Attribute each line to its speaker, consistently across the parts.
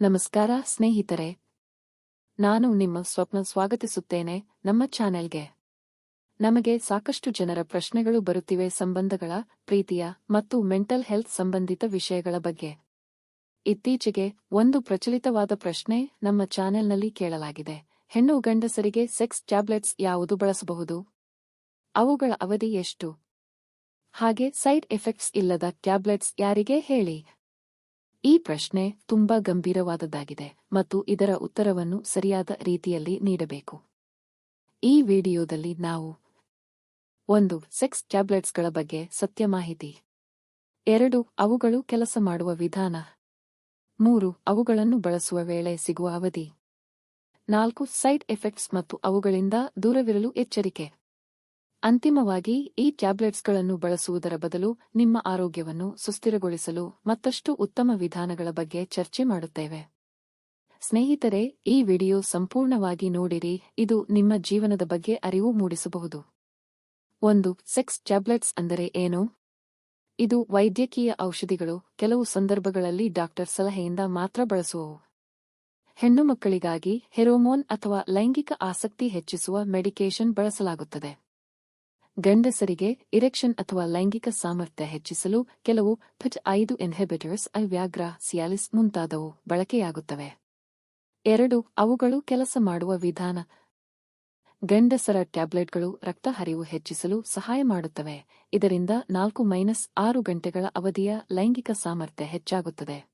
Speaker 1: ನಮಸ್ಕಾರ, ಸ್ನೇಹಿತರೆ. ನಾನು ನಿಮ್ಮ ಸ್ವಪ್ನ ಸ್ವಾಗತಿಸುತ್ತೇನೆ ನಮ್ಮ ಚಾನೆಲ್ಗೆ. ನಮಗೆ ಸಾಕಷ್ಟು ಜನರ ಪ್ರಶ್ನೆಗಳು ಬರುತ್ತಿವೆ ಸಂಬಂಧಗಳ, ಪ್ರೀತಿಯ ಮತ್ತು ಮೆಂಟಲ್ ಹೆಲ್ತ್ ಸಂಬಂಧಿತ ವಿಷಯಗಳ ಬಗ್ಗೆ. ಇತ್ತೀಚೆಗೆ ಒಂದು ಪ್ರಚಲಿತವಾದ ಪ್ರಶ್ನೆ ನಮ್ಮ ಚಾನೆಲ್ನಲ್ಲಿ ಕೇಳಲಾಗಿದೆ. ಹೆಣ್ಣು ಗಂಡಸರಿಗೆ ಸೆಕ್ಸ್ ಟ್ಯಾಬ್ಲೆಟ್ಸ್ ಯಾವುದು ಬಳಸಬಹುದು? ಅವುಗಳ ಅವಧಿ ಎಷ್ಟು? ಹಾಗೆ ಸೈಡ್ ಎಫೆಕ್ಟ್ಸ್ ಇಲ್ಲದ ಟ್ಯಾಬ್ಲೆಟ್ಸ್ ಯಾರಿಗೆ ಹೇಳಿ? ಈ ಪ್ರಶ್ನೆ ತುಂಬಾ ಗಂಭೀರವಾದದ್ದಾಗಿದೆ ಮತ್ತು ಇದರ ಉತ್ತರವನ್ನು ಸರಿಯಾದ ರೀತಿಯಲ್ಲಿ ನೀಡಬೇಕು. ಈ ವಿಡಿಯೋದಲ್ಲಿ ನಾವು ಒಂದು ಸೆಕ್ಸ್ ಟ್ಯಾಬ್ಲೆಟ್ಸ್ಗಳ ಬಗ್ಗೆ ಸತ್ಯ ಮಾಹಿತಿ. ಎರಡು, ಅವುಗಳು ಕೆಲಸ ಮಾಡುವ ವಿಧಾನ. ಮೂರು, ಅವುಗಳನ್ನು ಬಳಸುವ ವೇಳೆ ಸಿಗುವ ಅವಧಿ. ನಾಲ್ಕು, ಸೈಡ್ ಎಫೆಕ್ಟ್ಸ್ ಮತ್ತು ಅವುಗಳಿಂದ ದೂರವಿರಲು ಎಚ್ಚರಿಕೆ. ಅಂತಿಮವಾಗಿ, ಈ ಟ್ಯಾಬ್ಲೆಟ್ಸ್ಗಳನ್ನು ಬಳಸುವುದರ ಬದಲು ನಿಮ್ಮ ಆರೋಗ್ಯವನ್ನು ಸುಸ್ಥಿರಗೊಳಿಸಲು ಮತ್ತಷ್ಟು ಉತ್ತಮ ವಿಧಾನಗಳ ಬಗ್ಗೆ ಚರ್ಚೆ ಮಾಡುತ್ತೇವೆ. ಸ್ನೇಹಿತರೆ, ಈ ವಿಡಿಯೋ ಸಂಪೂರ್ಣವಾಗಿ ನೋಡಿರಿ, ಇದು ನಿಮ್ಮ ಜೀವನದ ಬಗ್ಗೆ ಅರಿವು ಮೂಡಿಸಬಹುದು. ಒಂದು, ಸೆಕ್ಸ್ ಟ್ಯಾಬ್ಲೆಟ್ಸ್ ಅಂದರೆ ಏನು? ಇದು ವೈದ್ಯಕೀಯ ಔಷಧಿಗಳು, ಕೆಲವು ಸಂದರ್ಭಗಳಲ್ಲಿ ಡಾಕ್ಟರ್ ಸಲಹೆಯಿಂದ ಮಾತ್ರ ಬಳಸುವವು. ಹೆಣ್ಣು ಮಕ್ಕಳಿಗಾಗಿ, ಹೆರೋಮೋನ್ ಅಥವಾ ಲೈಂಗಿಕ ಆಸಕ್ತಿ ಹೆಚ್ಚಿಸುವ ಮೆಡಿಕೇಶನ್ ಬಳಸಲಾಗುತ್ತದೆ. ಗಂಡಸರಿಗೆ ಇರೆಕ್ಷನ್ ಅಥವಾ ಲೈಂಗಿಕ ಸಾಮರ್ಥ್ಯ ಹೆಚ್ಚಿಸಲು ಕೆಲವು ಫಿಟ್ ಐದು ಇನ್ಹಿಬಿಟರ್ಸ್ ವ್ಯಾಗ್ರ ಸಿಯಾಲಿಸ್ ಮುಂತಾದವು ಬಳಕೆಯಾಗುತ್ತವೆ. ಎರಡು, ಅವುಗಳು ಕೆಲಸ ಮಾಡುವ ವಿಧಾನ. ಗಂಡಸರ ಟ್ಯಾಬ್ಲೆಟ್ಗಳು ರಕ್ತ ಹರಿವು ಹೆಚ್ಚಿಸಲು ಸಹಾಯ ಮಾಡುತ್ತವೆ. ಇದರಿಂದ ನಾಲ್ಕು ಮೈನಸ್ ಆರು ಗಂಟೆಗಳ ಅವಧಿಯ ಲೈಂಗಿಕ ಸಾಮರ್ಥ್ಯ ಹೆಚ್ಚಾಗುತ್ತದೆ.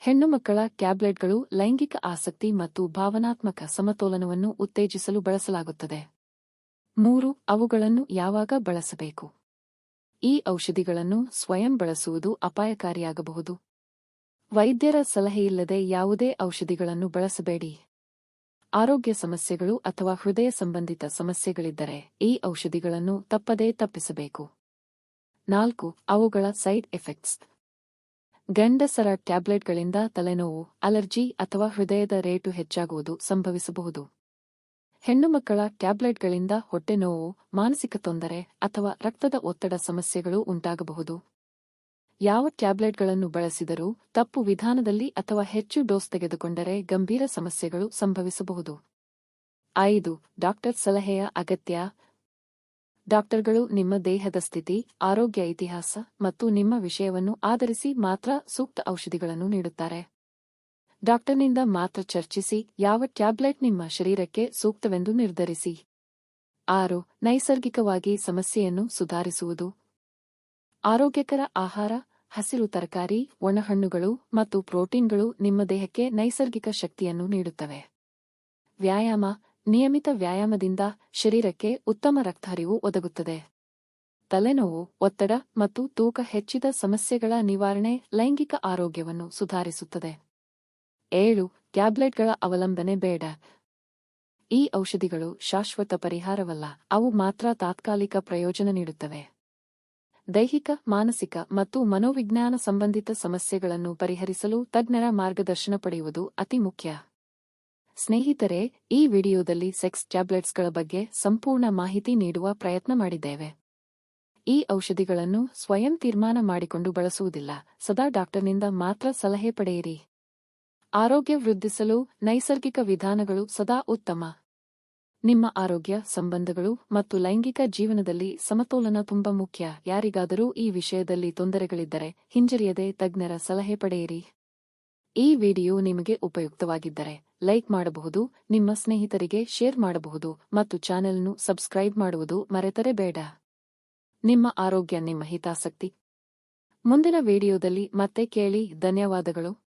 Speaker 1: ಹೆಣ್ಣು ಮಕ್ಕಳ ಟ್ಯಾಬ್ಲೆಟ್ಗಳು ಲೈಂಗಿಕ ಆಸಕ್ತಿ ಮತ್ತು ಭಾವನಾತ್ಮಕ ಸಮತೋಲನವನ್ನು ಉತ್ತೇಜಿಸಲು ಬಳಸಲಾಗುತ್ತದೆ. ಮೂರು, ಅವುಗಳನ್ನು ಯಾವಾಗ ಬಳಸಬೇಕು? ಈ ಔಷಧಿಗಳನ್ನು ಸ್ವಯಂ ಬಳಸುವುದು ಅಪಾಯಕಾರಿಯಾಗಬಹುದು. ವೈದ್ಯರ ಸಲಹೆಯಿಲ್ಲದೆ ಯಾವುದೇ ಔಷಧಿಗಳನ್ನು ಬಳಸಬೇಡಿ. ಆರೋಗ್ಯ ಸಮಸ್ಯೆಗಳು ಅಥವಾ ಹೃದಯ ಸಂಬಂಧಿತ ಸಮಸ್ಯೆಗಳಿದ್ದರೆ ಈ ಔಷಧಿಗಳನ್ನು ತಪ್ಪದೇ ತಪ್ಪಿಸಬೇಕು. ನಾಲ್ಕು, ಅವುಗಳ ಸೈಡ್ ಎಫೆಕ್ಟ್ಸ್. ಗಂಡಸರ ಟ್ಯಾಬ್ಲೆಟ್ಗಳಿಂದ ತಲೆನೋವು, ಅಲರ್ಜಿ ಅಥವಾ ಹೃದಯದ ರೇಟು ಹೆಚ್ಚಾಗುವುದು ಸಂಭವಿಸಬಹುದು. ಹೆಣ್ಣು ಮಕ್ಕಳ ಟ್ಯಾಬ್ಲೆಟ್ಗಳಿಂದ ಹೊಟ್ಟೆನೋವು ಮಾನಸಿಕ ತೊಂದರೆ ಅಥವಾ ರಕ್ತದ ಒತ್ತಡ ಸಮಸ್ಯೆಗಳು ಉಂಟಾಗಬಹುದು. ಯಾವ ಟ್ಯಾಬ್ಲೆಟ್ಗಳನ್ನು ಬಳಸಿದರೂ ತಪ್ಪು ವಿಧಾನದಲ್ಲಿ ಅಥವಾ ಹೆಚ್ಚು ಡೋಸ್ ತೆಗೆದುಕೊಂಡರೆ ಗಂಭೀರ ಸಮಸ್ಯೆಗಳು ಸಂಭವಿಸಬಹುದು. ಐದು, ಡಾಕ್ಟರ್ ಸಲಹೆಯ ಅಗತ್ಯ. ಡಾಕ್ಟರ್ಗಳು ನಿಮ್ಮ ದೇಹದ ಸ್ಥಿತಿ, ಆರೋಗ್ಯ ಇತಿಹಾಸ ಮತ್ತು ನಿಮ್ಮ ವಿಷಯವನ್ನು ಆಧರಿಸಿ ಮಾತ್ರ ಸೂಕ್ತ ಔಷಧಿಗಳನ್ನು ನೀಡುತ್ತಾರೆ. ಡಾಕ್ಟರ್ನಿಂದ ಮಾತ್ರ ಚರ್ಚಿಸಿ ಯಾವ ಟ್ಯಾಬ್ಲೆಟ್ ನಿಮ್ಮ ಶರೀರಕ್ಕೆ ಸೂಕ್ತವೆಂದು ನಿರ್ಧರಿಸಿ. ಆರು, ನೈಸರ್ಗಿಕವಾಗಿ ಸಮಸ್ಯೆಯನ್ನು ಸುಧಾರಿಸುವುದು. ಆರೋಗ್ಯಕರ ಆಹಾರ, ಹಸಿರು ತರಕಾರಿ, ಒಣಹಣ್ಣುಗಳು ಮತ್ತು ಪ್ರೋಟೀನ್ಗಳು ನಿಮ್ಮ ದೇಹಕ್ಕೆ ನೈಸರ್ಗಿಕ ಶಕ್ತಿಯನ್ನು ನೀಡುತ್ತವೆ. ವ್ಯಾಯಾಮ, ನಿಯಮಿತ ವ್ಯಾಯಾಮದಿಂದ ಶರೀರಕ್ಕೆ ಉತ್ತಮ ರಕ್ತಹರಿವು ಒದಗುತ್ತದೆ. ತಲೆನೋವು, ಒತ್ತಡ ಮತ್ತು ತೂಕ ಹೆಚ್ಚಿದ ಸಮಸ್ಯೆಗಳ ನಿವಾರಣೆ ಲೈಂಗಿಕ ಆರೋಗ್ಯವನ್ನು ಸುಧಾರಿಸುತ್ತದೆ. ಏಳು, ಟ್ಯಾಬ್ಲೆಟ್ಗಳ ಅವಲಂಬನೆ ಬೇಡ. ಈ ಔಷಧಿಗಳು ಶಾಶ್ವತ ಪರಿಹಾರವಲ್ಲ, ಅವು ಮಾತ್ರ ತಾತ್ಕಾಲಿಕ ಪ್ರಯೋಜನ ನೀಡುತ್ತವೆ. ದೈಹಿಕ, ಮಾನಸಿಕ ಮತ್ತು ಮನೋವಿಜ್ಞಾನ ಸಂಬಂಧಿತ ಸಮಸ್ಯೆಗಳನ್ನು ಪರಿಹರಿಸಲು ತಜ್ಞರ ಮಾರ್ಗದರ್ಶನ ಪಡೆಯುವುದು ಅತಿ ಮುಖ್ಯ. ಸ್ನೇಹಿತರೆ, ಈ ವಿಡಿಯೋದಲ್ಲಿ ಸೆಕ್ಸ್ ಟ್ಯಾಬ್ಲೆಟ್ಸ್ಗಳ ಬಗ್ಗೆ ಸಂಪೂರ್ಣ ಮಾಹಿತಿ ನೀಡುವ ಪ್ರಯತ್ನ ಮಾಡಿದ್ದೇವೆ. ಈ ಔಷಧಿಗಳನ್ನು ಸ್ವಯಂ ತೀರ್ಮಾನ ಮಾಡಿಕೊಂಡು ಬಳಸುವುದಿಲ್ಲ, ಸದಾ ಡಾಕ್ಟರ್ನಿಂದ ಮಾತ್ರ ಸಲಹೆ ಪಡೆಯಿರಿ. ಆರೋಗ್ಯ ವೃದ್ಧಿಸಲು ನೈಸರ್ಗಿಕ ವಿಧಾನಗಳು ಸದಾ ಉತ್ತಮ. ನಿಮ್ಮ ಆರೋಗ್ಯ, ಸಂಬಂಧಗಳು ಮತ್ತು ಲೈಂಗಿಕ ಜೀವನದಲ್ಲಿ ಸಮತೋಲನ ತುಂಬಾ ಮುಖ್ಯ. ಯಾರಿಗಾದರೂ ಈ ವಿಷಯದಲ್ಲಿ ತೊಂದರೆಗಳಿದ್ದರೆ ಹಿಂಜರಿಯದೆ ತಜ್ಞರ ಸಲಹೆ ಪಡೆಯಿರಿ. ಈ ವಿಡಿಯೋ ನಿಮಗೆ ಉಪಯುಕ್ತವಾಗಿದ್ದರೆ ಲೈಕ್ ಮಾಡಬಹುದು, ನಿಮ್ಮ ಸ್ನೇಹಿತರಿಗೆ ಶೇರ್ ಮಾಡಬಹುದು ಮತ್ತು ಚಾನೆಲ್ನು ಸಬ್ಸ್ಕ್ರೈಬ್ ಮಾಡುವುದು ಮರೆತರೆ ಬೇಡ ನಿಮ್ಮ ಆರೋಗ್ಯ, ನಿಮ್ಮ ಹಿತಾಸಕ್ತಿ. ಮುಂದಿನ ವಿಡಿಯೋದಲ್ಲಿ ಮತ್ತೆ ಕೇಳಿ. ಧನ್ಯವಾದಗಳು.